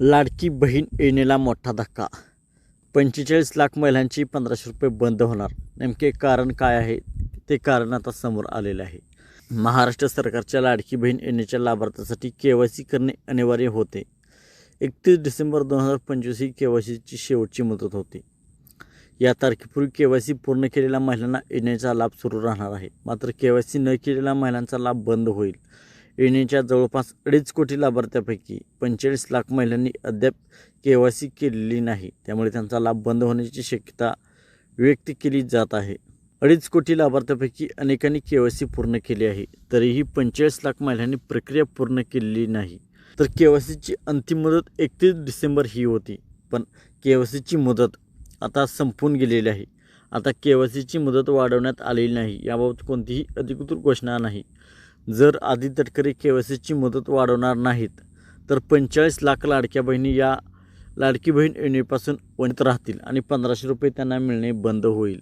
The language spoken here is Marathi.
लाडकी बहीण येणेला मोठा धक्का. पंचेचाळीस लाख महिलांची पंधराशे रुपये बंद होणार. नेमके कारण काय आहे? ते कारण आता समोर आलेले आहे. महाराष्ट्र सरकारच्या लाडकी बहीण येण्याच्या लाभार्थ्यासाठी के वाय सी करणे अनिवार्य होते. एकतीस डिसेंबर दोन हजार पंचवीस ही के वाय सीची शेवटची मुदत होती. या तारखेपूर्वी के वाय सी पूर्ण केलेल्या महिलांना येण्याचा लाभ सुरू राहणार आहे. मात्र के वाय सी न केलेल्या महिलांचा लाभ बंद होईल. योजनेच्या जवळपास अडीच कोटी लाभार्थ्यापैकी पंचेचाळीस लाख महिलांनी अद्याप के वाय सी केलेली नाही. त्यामुळे त्यांचा लाभ बंद होण्याची शक्यता व्यक्त केली जात आहे. अडीच कोटी लाभार्थ्यापैकी अनेकांनी के वाय सी पूर्ण केली आहे. तरीही पंचेचाळीस लाख महिलांनी प्रक्रिया पूर्ण केलेली नाही. तर के वाय सीची अंतिम मुदत एकतीस डिसेंबर ही होती. पण के वाय सीची मुदत आता संपून गेलेली आहे. आता के वाय सीची मुदत वाढवण्यात आलेली नाही. याबाबत कोणतीही अधिकृत घोषणा नाही. जर आदी तटकरे के वाय सीची मुदत वाढवणार नाहीत तर पंचेचाळीस लाख लाडक्या बहिणी या लाडकी बहीण योजनेपासून वंचित राहतील आणि पंधराशे रुपये त्यांना मिळणे बंद होईल.